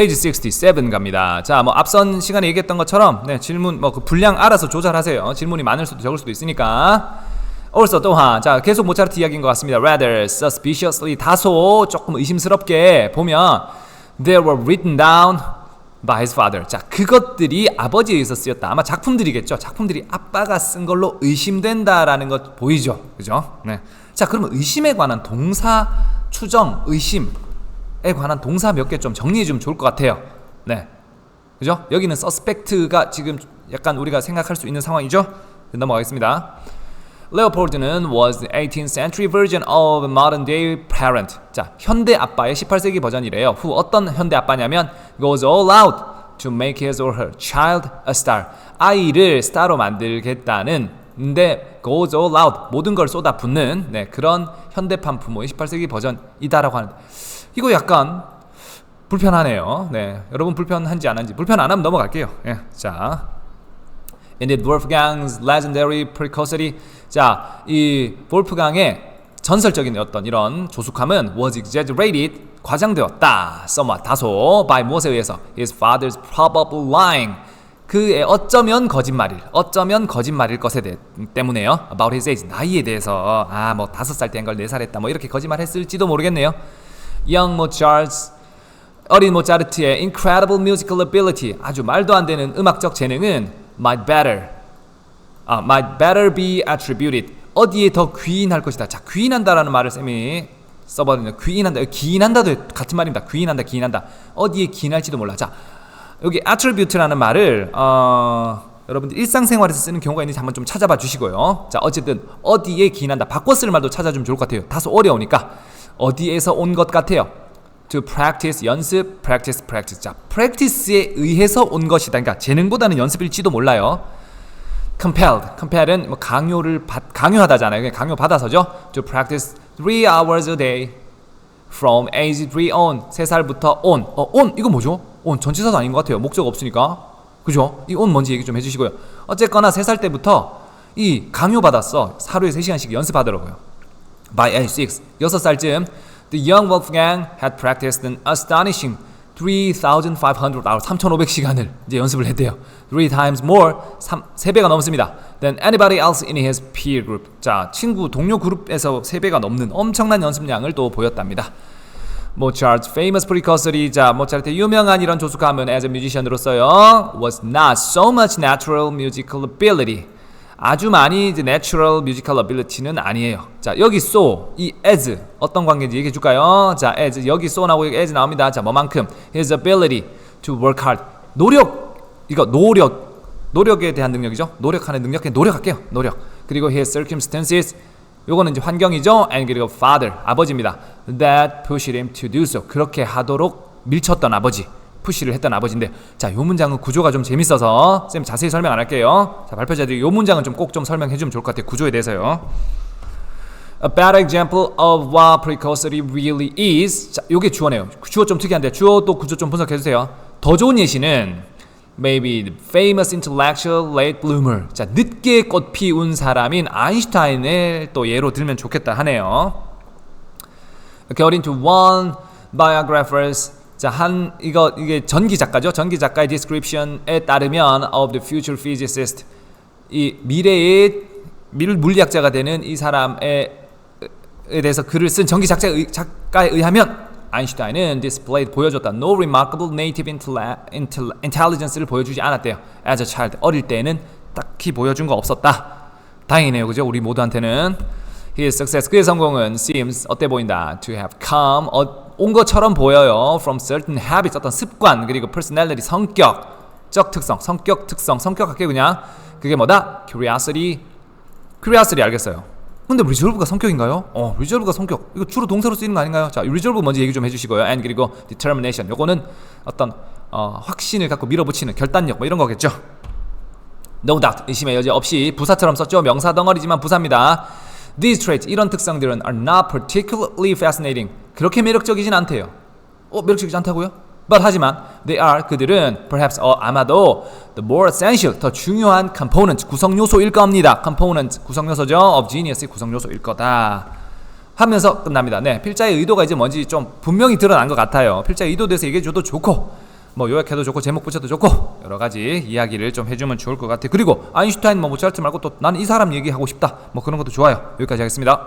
페이지 67 갑니다. 자, 뭐 앞선 시간에 얘기했던 것처럼 네, 질문 뭐 그 분량 알아서 조절하세요. 질문이 많을 수도 적을 수도 있으니까. also 또한 자 계속 모차르트 이야기인 것 같습니다. rather suspiciously 다소 조금 의심스럽게 보면 they were written down by his father. 자 그것들이 아버지에 의해서 쓰였다. 아마 작품들이겠죠. 작품들이 아빠가 쓴 걸로 의심된다라는 것 보이죠. 그죠? 네. 자 그러면 의심에 관한 동사 추정 의심에 관한 동사 몇 개 좀 정리해 주면 좋을 것 같아요. 네. 그죠? 여기는 suspect가 지금 약간 우리가 생각할 수 있는 상황이죠. 넘어가겠습니다. 레오폴드는 was the 18th century version of modern day parent. 자, 현대 아빠의 18세기 버전이래요. 후 어떤 현대 아빠냐면 goes all out to make his or her child a star. 아이를 스타로 만들겠다는 근데 goes all out 모든 걸 쏟아붓는 네, 그런 현대판 부모의 18세기 버전이다라고 하는데 이거 약간 불편하네요. 네, 여러분 불편한지 안 한지 불편 안 하면 넘어갈게요. 예, 자, Indeed, Wolfgang's legendary precocity. 자, 이 볼프강의 전설적인 어떤 이런 조숙함은 was exaggerated, 과장되었다. somewhat 다소 by 무엇에 의해서? His father's probable lying. 그의 어쩌면 거짓말일, 어쩌면 거짓말일 것에 대, 때문에요. About his age, 나이에 대해서 아 뭐 다섯 살 때인 걸 네 살 했다, 뭐 이렇게 거짓말했을지도 모르겠네요. Young Mozart's 어린 모차르트의 incredible musical ability, 아주 말도 안 되는 음악적 재능은 might better, 아, might better be attributed. 어디에 더 귀인할 것이다. 자, 귀인한다라는 말을 쌤이 써봤는데 귀인한다, 기인한다도 같은 말입니다. 귀인한다, 기인한다. 어디에 기인할지도 몰라. 자, 여기 attribute라는 말을 어, 여러분들 일상생활에서 쓰는 경우가 있는지 한번 좀 찾아봐 주시고요. 자, 어쨌든 어디에 기인한다. 바꿔 쓸 말도 찾아주면 좋을 것 같아요. 다소 어려우니까 어디에서 온 것 같아요. to practice 연습 practice practice. 자 practice에 의해서 온 것이다. 그러니까 재능보다는 연습일지도 몰라요. Compelled. Compelled은 뭐 강요를 받 강요하다잖아요. 강요 받아서죠. To practice three hours a day from age 3 on. 세 살부터 on. 어 on. 이거 뭐죠? on. 전치사도 아닌 것 같아요. 목적 없으니까. 그죠? 이 on 뭔지 얘기 좀 해주시고요. 어쨌거나 세 살 때부터 이 강요 받았어. 하루에 3시간씩 연습하더라고요 by age 6 여섯 살쯤 The young Wolfgang had practiced an astonishing 3,500 hours, 3,500시간을 이제 연습을 했대요. Three times more, 3, 3배가 넘습니다. Than anybody else in his peer group. 자, 친구, 동료 그룹에서 3배가 넘는 엄청난 연습량을 또 보였답니다. 모차르트 famous precocity 자 모차르트의 유명한 이런 조숙함은 as a musician으로서요 was not so much natural musical ability 아주 많이 이제 natural musical ability는 아니에요. 자, 여기 so 이 as 어떤 관계인지 얘기해 줄까요? 자, as 여기 so 나오고 여기 as 나옵니다. 자, 뭐만큼 his ability to work hard 노력 이거 노력 노력에 대한 능력이죠. 노력하는 능력에 노력할게요. 노력. 그리고 his circumstances 요거는 이제 환경이죠. and 그리고 father 아버지입니다. that pushed him to do so 그렇게 하도록 밀쳤던 아버지. 푸시를 했던 아버지인데 자, 요 문장은 구조가 좀 재밌어서 쌤 자세히 설명 안 할게요. 자, 발표자들이 요 문장은 좀 꼭 좀 설명해 주면 좋을 것 같아요. 구조에 대해서요. A bad example of what precocity really is. 자, 요게 주어네요. 주어 좀 특이한데 주어 또 구조 좀 분석해 주세요. 더 좋은 예시는 maybe the famous intellectual late bloomer. 자, 늦게 꽃 피운 사람인 아인슈타인을 또 예로 들면 좋겠다 하네요. According to one biographers 자, 한 이거 이게 전기 작가죠. 전기 작가의 description에 따르면 of the future physicist 이 미래의 밀 물리학자가 되는 이 사람에 에 대해서 글을 쓴 전기 작가 작가에 의하면 아인슈타인은 displayed 보여줬다. No remarkable native intelligence를 보여주지 않았대요. As a child 어릴 때는 딱히 보여준 거 없었다. 다행이네요, 그죠? 우리 모두한테는 his success 그의 성공은 seems 어때 보인다. To have come 어, 온 것처럼 보여요. From certain habits 어떤 습관 그리고 personality 성격적 특성, 성격 특성, 성격 할게 그냥 그게 뭐다? Curiosity, curiosity 알겠어요. 근데 resolve가 성격인가요? 어, resolve가 성격. 이거 주로 동사로 쓰이는 거 아닌가요? 자, resolve 먼저 얘기 좀 해주시고요. And 그리고 determination. 요거는 어떤 어, 확신을 갖고 밀어붙이는 결단력 뭐 이런 거겠죠. No doubt 의심의 여지 없이 부사처럼 썼죠. 명사 덩어리지만 부사입니다. These traits 이런 특성들은 are not particularly fascinating. 그렇게 매력적이진 않대요. 어, 매력적이지 않다고요? But 하지만 they are 그들은 perhaps 어, 아마도 the more essential 더 중요한 component 구성 요소일 겁니다. component 구성 요소죠. of genius의 구성 요소일 거다. 하면서 끝납니다. 네, 필자의 의도가 이제 뭔지 좀 분명히 드러난 것 같아요. 필자의 의도에 대해서 얘기해 줘도 좋고 뭐 요약해도 좋고 제목 붙여도 좋고 여러 가지 이야기를 좀 해주면 좋을 것 같아. 그리고 아인슈타인 뭐 모차르트 말고 또 나는 이 사람 얘기하고 싶다. 뭐 그런 것도 좋아요. 여기까지 하겠습니다.